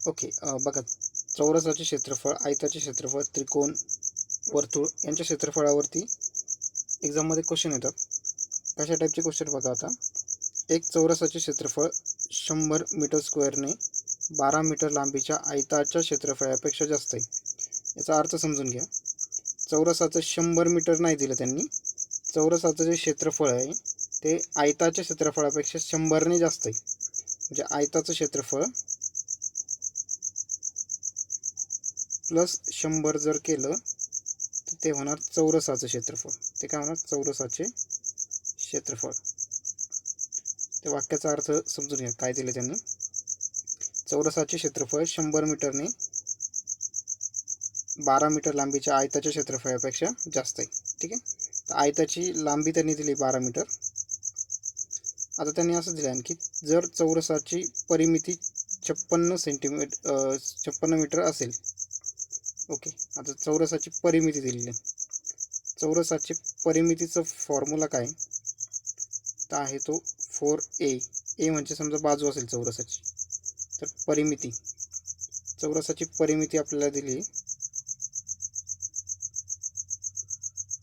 Okay बघा. चौरसाचे क्षेत्रफळ आयताचे क्षेत्रफळ त्रिकोण वर्तुळ यांच्या क्षेत्रफळावरती एक्झाममध्ये क्वेश्चन येतात. कशा टाईपचे क्वेश्चन बघा आता. एक चौरसाचे क्षेत्रफळ शंभर मीटर स्क्वेअरने बारा मीटर लांबीच्या आयताच्या क्षेत्रफळापेक्षा जास्त आहे. याचा अर्थ समजून घ्या. चौरसाचं शंभर मीटर नाही दिलं त्यांनी. चौरसाचं जे क्षेत्रफळ आहे ते आयताच्या क्षेत्रफळापेक्षा शंभरने जास्त आहे. म्हणजे आयताचं क्षेत्रफळ प्लस शंभर जर केलं तर ते होणार चौरसाचं क्षेत्रफळ. ते काय होणार? चौरसाचे क्षेत्रफळ. त्या वाक्याचा अर्थ समजून घ्या. काय दिलं त्यांनी? चौरसाचे क्षेत्रफळ शंभर मीटरने बारा मीटर लांबीच्या आयताच्या क्षेत्रफळापेक्षा जास्त आहे. ठीक आहे? तर आयताची लांबी त्यांनी दिली बारा मीटर. आता त्यांनी असं दिलं आणखी जर चौरसाची परिमिती छप्पन्न सेंटीमीटर छप्पन्न मीटर असेल ओके. आता चौरसाची परिमिती दिलेली आहे. चौरसाची परिमितीचं फॉर्म्युला काय तर आहे तो फोर ए ए म्हणजे समजा बाजू असेल चौरसाची. तर परिमिती. चौरसाची परिमिती आपल्याला दिली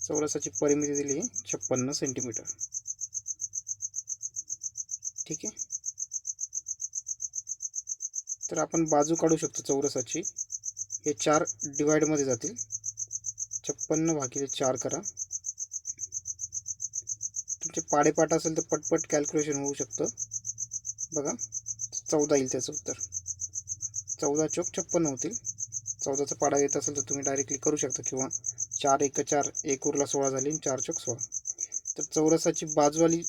चौरसाची परिमिती दिली छप्पन्न सेंटीमीटर ठीक आहे? तर आपण बाजू काढू शकतो चौरसाची. हे चार डिवाईडमध्ये जातील. छप्पन्न भागिले चार करा. तुमचे पाडेपाठ असेल तर पटपट कॅल्क्युलेशन होऊ शकतं. बघा चौदा येईल त्याचं उत्तर. चौदा चौक छप्पन्न होतील. चौदाचा पाडा येत असेल तर तुम्ही डायरेक्टली करू शकता किंवा चार एक चार एक उरला सोळा झाली आणि चार चौक सोळा. तर चौरसाची बाजूवाली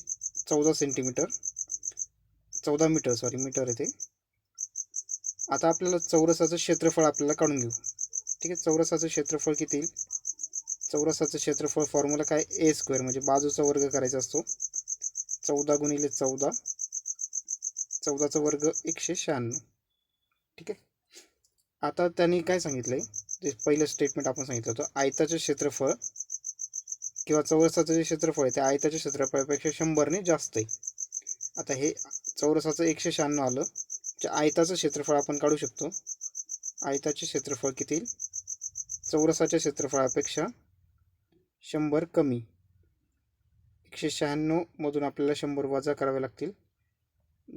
चौदा सेंटीमीटर चौदा मीटर सॉरी मीटर येते आता आपल्याला चौरसाचं क्षेत्रफळ आपल्याला काढून घेऊ. ठीक आहे? चौरसाचं क्षेत्रफळ किती येईल? चौरसाचं क्षेत्रफळ फॉर्म्युला काय? ए स्क्वेअर म्हणजे बाजूचा वर्ग करायचा असतो. चौदा गुणिले चौदा. चौदाचा वर्ग एकशे शहाण्णव. ठीक आहे? आता त्यांनी काय सांगितलं आहे जे पहिलं स्टेटमेंट आपण सांगितलं होतं आयताचं क्षेत्रफळ किंवा चौरसाचं जे क्षेत्रफळ आहे ते आयताच्या क्षेत्रफळापेक्षा शंभरने जास्त आहे. आता हे चौरसाचं एकशे शहाण्णव आलं. म्हणजे आयताचं क्षेत्रफळ आपण काढू शकतो. आयताचे क्षेत्रफळ किती येईल? चौरसाच्या क्षेत्रफळापेक्षा शंभर कमी. एकशे शहाण्णवमधून आपल्याला शंभर वजा करावे लागतील.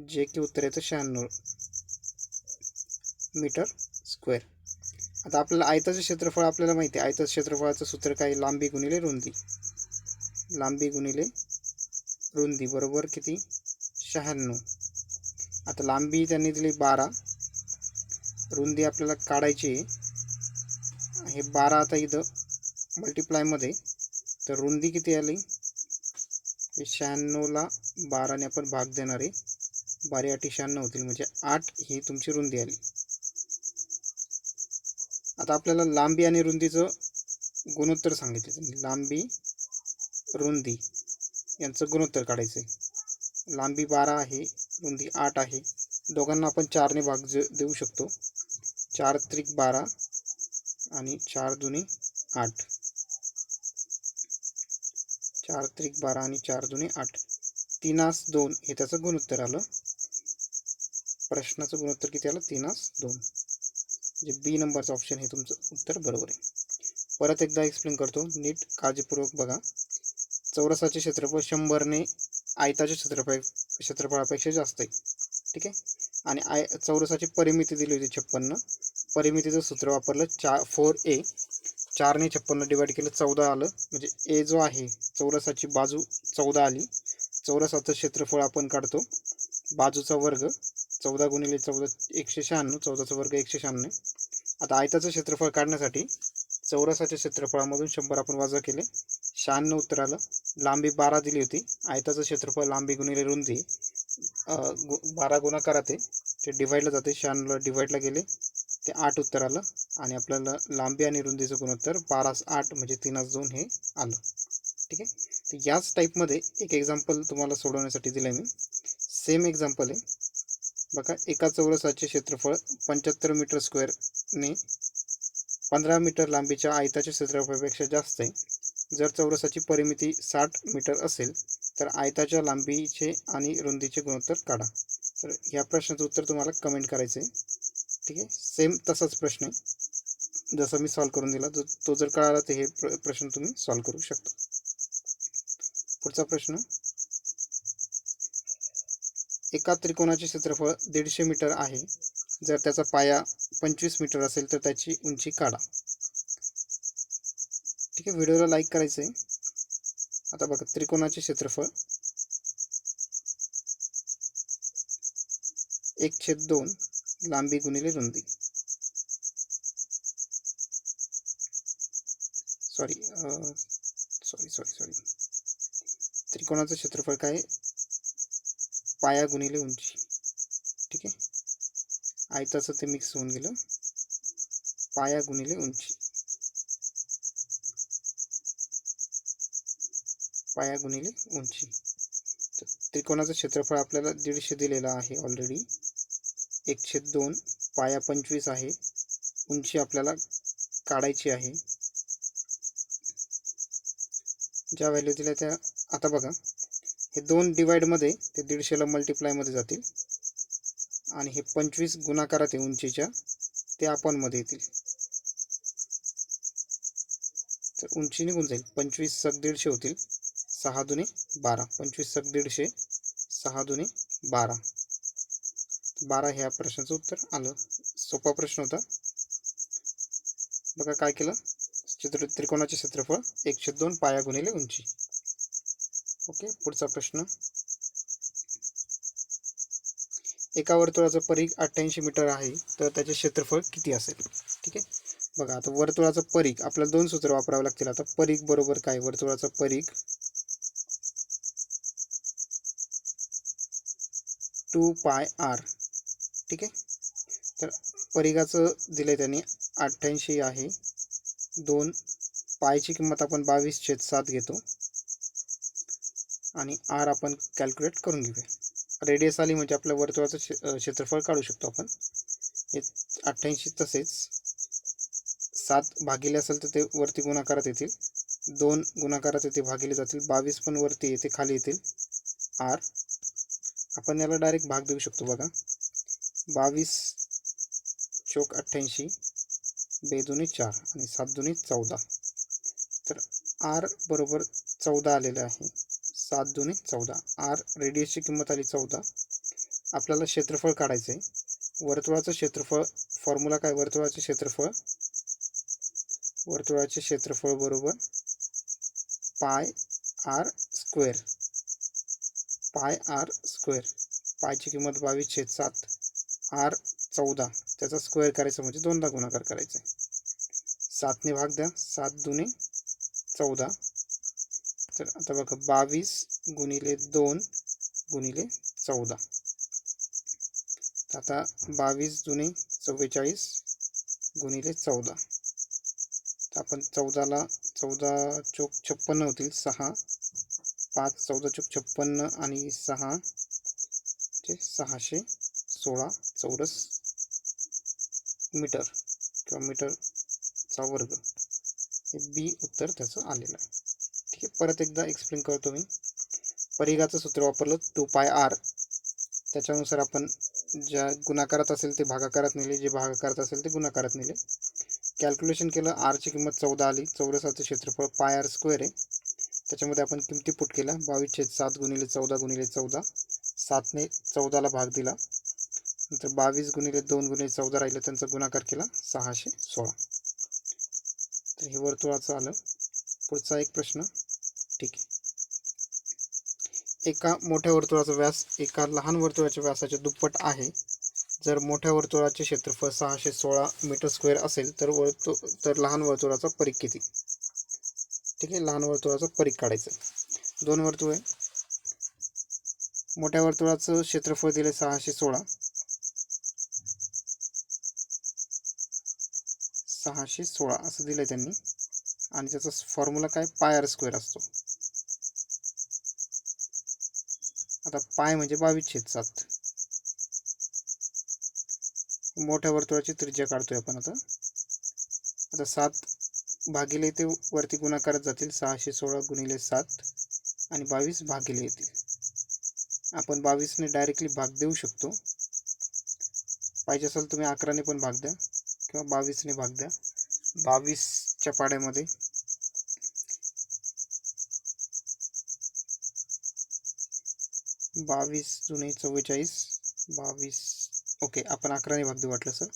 जे की उत्तर येतं शहाण्णव मीटर स्क्वेअर. आता आपल्याला आयताचं क्षेत्रफळ आपल्याला माहिती आहे. आयताचं क्षेत्रफळाचं सूत्र काय? लांबी गुणिले रुंदी. लांबी गुणिले रुंदी बरोबर किती? शहाण्णव. आता लांबी त्यांनी दिली बारा. रुंदी आपल्याला काढायची आहे. हे बारा आता इथं मल्टिप्लायमध्ये तर रुंदी किती आली? हे शहाण्णवला बाराने आपण भाग देणार आहे. बारा आठी शहाण्णव होतील. म्हणजे आठ ही तुमची रुंदी आली. आता आपल्याला लांबी आणि रुंदीचं गुणोत्तर सांगितले लांबी रुंदी यांचं गुणोत्तर काढायचं आहे. लांबी बारा आहे. रुंदी आठ आहे. दोघांना आपण चारने भाग ज देऊ शकतो. चार त्रिक बारा आणि चार जुने आठ. चार त्रिक बारा आणि चार जुने आठ. तीनास दोन हे त्याचं गुणोत्तर आलं. प्रश्नाचं गुणोत्तर किती आलं? तीनास दोन. जे बी नंबरचं ऑप्शन हे तुमचं उत्तर बरोबर आहे. परत एकदा एक्सप्लेन करतो. नीट काळजीपूर्वक बघा. चौरसाचे क्षेत्रफळ शंभरने आयताचे क्षेत्रफळ क्षेत्रफळापेक्षा जास्त आहे. ठीक आहे? आणि आय चौरसाची परिमिती दिली होती छप्पन्न. परिमितीचं सूत्र वापरलं चा फोर ए चारने छप्पन्न डिवाईड केलं चौदा आलं. म्हणजे ए जो आहे चौरसाची बाजू चौदा आली. चौरसाचं क्षेत्रफळ आपण काढतो. बाजूचा वर्ग चौदा गुणिले चौदा एकशे शहाण्णव. चौदाचा वर्ग एकशे शहाण्णव. आता आयताचं क्षेत्रफळ काढण्यासाठी चौरसाच्या क्षेत्रफळामधून शंभर आपण वजा केले. शहाण्णव उत्तर आलं. लांबी बारा दिली होती. आयताचं क्षेत्रफळ लांबी गुणिले रुंदी गु बारा गुणाकारात आहे ते डिवाईडला जाते. शहाण्णवला डिवाईडला गेले. ते आठ उत्तर आलं. आणि आपल्याला लांबी आणि रुंदीचं गुणोत्तर बारास आठ म्हणजे तीनास दोन हे आलं. ठीक आहे? तर याच टाईपमध्ये एक एक्झाम्पल तुम्हाला सोडवण्यासाठी दिलं आहे मी. सेम एक्झाम्पल आहे. बघा एका चौरसाचे क्षेत्रफळ पंच्याहत्तर मीटर स्क्वेअरने पंधरा मीटर लांबीच्या आयताच्या क्षेत्रफळापेक्षा जास्त आहे. जर चौरसाची परिमिती साठ मीटर असेल तर आयताच्या लांबीचे आणि रुंदीचे गुणोत्तर काढा. तर ह्या प्रश्नाचं उत्तर तुम्हाला कमेंट करायचं आहे. ठीक आहे? सेम तसाच प्रश्न आहे. जसं मी सॉल्व करून दिला जो तो जर कळाला तर हे प्र प्रश्न तुम्ही सॉल्व करू शकता. पुढचा प्रश्न. एका त्रिकोणाचे क्षेत्रफळ दीडशे मीटर आहे. जर त्याचा पाया पंचवीस मीटर असेल तर त्याची उंची काढा. की व्हिडिओला लाईक करायचं आहे आता बघा त्रिकोणाचे क्षेत्रफळ. एक छेद दोन लांबी गुणिले रुंदी. सॉरी सॉरी सॉरी सॉरी त्रिकोणाचं क्षेत्रफळ काय? पाया गुणिले उंची. ठीक आहे? आयताचं ते मिक्स होऊन गेलं. पाया गुणिले उंची. पाया गुणिले उंची. तर त्रिकोणाचं क्षेत्रफळ आपल्याला दीडशे दिलेलं आहे ऑलरेडी एकशे दोन पाया पंचवीस आहे. उंची आपल्याला काढायची आहे. ज्या व्हॅल्यू दिल्या त्या आता बघा. हे दोन डिवाईडमध्ये ते दीडशेला मल्टिप्लायमध्ये जातील. आणि हे पंचवीस गुणाकारात आहे उंचीच्या ते आपणमध्ये येतील. तर उंची निघून जाईल. पंचवीस सग दीडशे होतील. सहा दुने बारा. पंचवीस सक दीडशे सहा दुने बारा. बारा ह्या प्रश्नाचं उत्तर आलं. सोपा प्रश्न होता. बघा काय केलं? चित्र त्रिकोणाचे क्षेत्रफळ एकशे दोन पाया गुणिले उंची. ओके पुढचा प्रश्न. एका वर्तुळाचा परीघ अठ्ठ्याऐंशी मीटर आहे तर त्याचे क्षेत्रफळ किती असेल? ठीक आहे? बघा आता वर्तुळाचा परीघ आपल्याला दोन सूत्र वापरावे लागतील. आता परीघ बरोबर काय? वर्तुळाचा परीघ टू पाय आर. ठीक आहे? तर परिघाचं दिलं आहे त्यांनी अठ्ठ्याऐंशी आहे. दोन पायची किंमत आपण बावीस छेद सात घेतो. आणि आर आपण कॅल्क्युलेट करून घेऊया. रेडियस आली म्हणजे आपल्या वर्तुळाचं क्षेत्रफळ काढू शकतो आपण. हे अठ्ठ्याऐंशी तसेच सात भागिले असेल तर ते वरती गुणाकारात येतील. दोन गुणाकारात येते भागिले जातील. बावीस पण वरती येथे खाली येतील. आर. आपण याला डायरेक्ट भाग देऊ शकतो बघा. बावीस चोक अठ्ठ्याऐंशी बेदुने चार आणि सात दुने चौदा. तर आर बरोबर चौदा आलेलं आहे. सात दुने चौदा. आर रेडियसची किंमत आली चौदा. आपल्याला क्षेत्रफळ काढायचं आहे वर्तुळाचं क्षेत्रफळ फॉर्म्युला काय? वर्तुळाचे क्षेत्रफळ. वर्तुळाचे क्षेत्रफळ बरोबर pi R square pi R square. पायची किंमत बावीस छेद सात आर चौदा. त्याचा स्क्वेअर करायचा म्हणजे दोनदा गुणाकार करायचा. आहे सातने भाग द्या. सात दुने चौदा. तर आता बघा बावीस गुणिले दोन गुणिले चौदा. तर आता बावीस जुने चव्वेचाळीस गुणिले चौदा. तर आपण चौदाला चौदा चौक छप्पन्न होतील सहा. पाच चौदा चौक छप्पन्न आणि सहा चे सहाशे सोळा चौरस मीटर किंवा मीटरचा वर्ग. हे बी उत्तर त्याचं आलेलं आहे. ठीक आहे परत एकदा एक्सप्लेन करतो मी. परिघाचं सूत्र वापरलं टू पाय आर त्याच्यानुसार आपण ज्या गुणाकारात असेल ते भागाकारात नेले जे भागाकारात असेल ते गुणाकारात नेले. कॅल्क्युलेशन केलं आरची किंमत चौदा आली. चौरसाचं क्षेत्रफळ पाय आर स्क्वेअर आहे. त्याच्यामध्ये आपण किमती पुट केल्या. बावीसशे सात गुणिले चौदा गुणिले चौदा. सातने चौदाला भाग दिला. नंतर बावीस गुणिले दोन गुणिले चौदा राहिलं त्यांचा गुणाकार केला सहाशे सोळा. तर हे वर्तुळाचं आलं. पुढचा एक प्रश्न. ठीक आहे. एका मोठ्या वर्तुळाचा व्यास एका लहान वर्तुळाच्या व्यासाच्या दुप्पट आहे. जर मोठ्या वर्तुळाचे क्षेत्रफळ सहाशे सोळा मीटर स्क्वेअर असेल तर वर्तु तर लहान वर्तुळाचा परीघ किती ठीक आहे लहान वर्तुळाचा परीख काढायचं. दोन वर्तुळ आहे. मोठ्या वर्तुळाचं क्षेत्रफळ दिले सहाशे सोळा. सहाशे सोळा असं दिलंय त्यांनी. आणि त्याचा फॉर्म्युला काय? पाय आर स्क्वेअर असतो. आता पाय म्हणजे बावीस छेद सात. मोठ्या वर्तुळाची त्रिज्या काढतोय आपण आता. आता सात भागिले ते वरती गुणाकारात जातील सहाशे सोळा गुणिले सात आणि बावीस भागिले येतील. आपण बावीसने डायरेक्टली भाग देऊ शकतो. पाहिजे असेल तुम्ही अकराने पण भाग द्या किंवा बावीसने भाग द्या. बावीसच्या पाड्यामध्ये बावीस जुने चव्वेचाळीस बावीस ओके आपण अकराने भाग देऊ वाटलं सर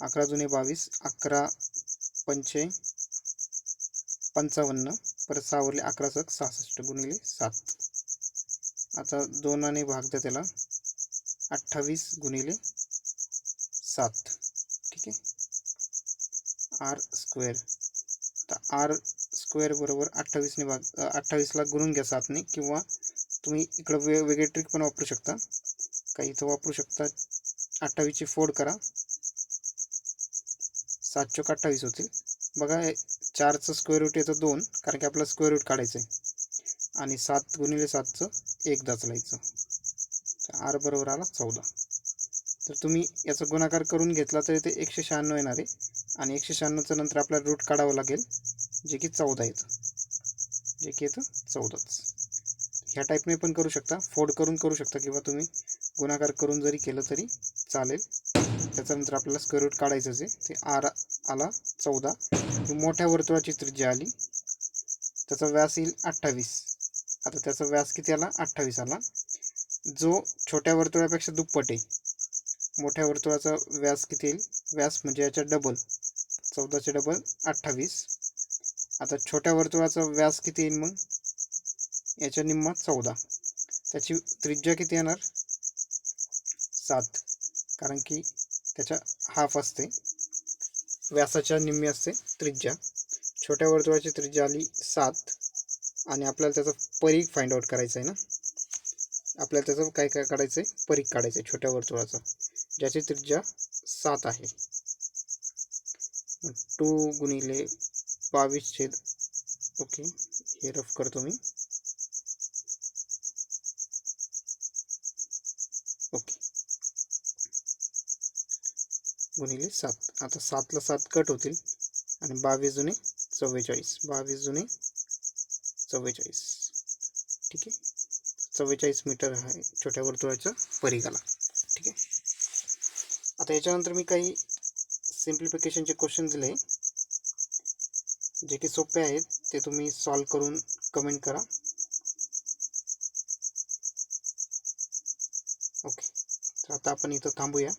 अकरा जुने बावीस अकरा पंचे पंचावन्न परत सावरले अकरा सक सहासष्ट गुणिले सात. आता दोनाने भाग द्या त्याला. अठ्ठावीस गुणिले सात. ठीक आहे? R square. आता आर स्क्वेअर बरोबर अठ्ठावीसने भाग अठ्ठावीसला गुणून घ्या सातने किंवा तुम्ही इकडं वे वेगळे ट्रिक पण वापरू शकता. काही इथं वापरू शकता. अठ्ठावीसची फोड करा. सात चोक अठ्ठावीस होतील. बघा हे चारचं स्क्वेअर रूट येतं दोन कारण की आपला स्क्वेअर रूट काढायचं आहे आणि सात गुणिले सातचं एकदाच लिहायचं तर आर बरोबर आला चौदा. तर तुम्ही याचा गुणाकार करून घेतला तरी ते एकशे शहाण्णव येणार आहे. आणि एकशे शहाण्णवचं नंतर आपल्याला रूट काढावं लागेल जे की चौदा येतं. जे की येतं चौदाच. ह्या टाईपने पण करू शकता फोड करून करू शकता किंवा तुम्ही गुणाकार करून जरी केलं तरी चालेल. त्याच्यानंतर आपल्याला स्क्वेअर रूट काढायचंच आहे ते आर आला चौदा. मोठ्या वर्तुळाची त्रिज्या आली. त्याचा व्यास येईल अठ्ठावीस. आता त्याचा व्यास किती आला? अठ्ठावीस आला. जो छोट्या वर्तुळापेक्षा दुप्पट आहे. मोठ्या वर्तुळाचा व्यास किती येईल? व्यास म्हणजे याच्या डबल चौदाचे डबल अठ्ठावीस. आता छोट्या वर्तुळाचा व्यास किती येईल मग? याच्या निम्मा चौदा. त्याची त्रिज्या किती येणार? सात. कारण की त्याच्या हाफ असते. व्यासाच्या निम्मी असते त्रिज्या. छोट्या वर्तुळाची त्रिज्या आली सात. आणि आपल्याला त्याचा परीख फाइंड आउट करायचा आहे ना? आपल्याला त्याचं काय काय काढायचं आहे परीख काढायचं आहे छोट्या वर्तुळाचा. ज्याची त्रिज्या सात आहे. टू गुणिले बावीस छेद ओके हे रफ करतो मी. गुणिले सात आता सातला सात कट होतील. आणि बावीस जुने चव्वेचाळीस. बावीस जुने चव्वेचाळीस. ठीक आहे? चव्वेचाळीस मीटर आहे छोट्या वर्तुळाच्या परिघाला. ठीक आहे? आता याच्यानंतर मी काही सिम्प्लिफिकेशनचे क्वेश्चन दिले. जे की सोपे आहेत ते तुम्ही सॉल्व करून कमेंट करा. ओके. तर आता आपण इथं थांबूया.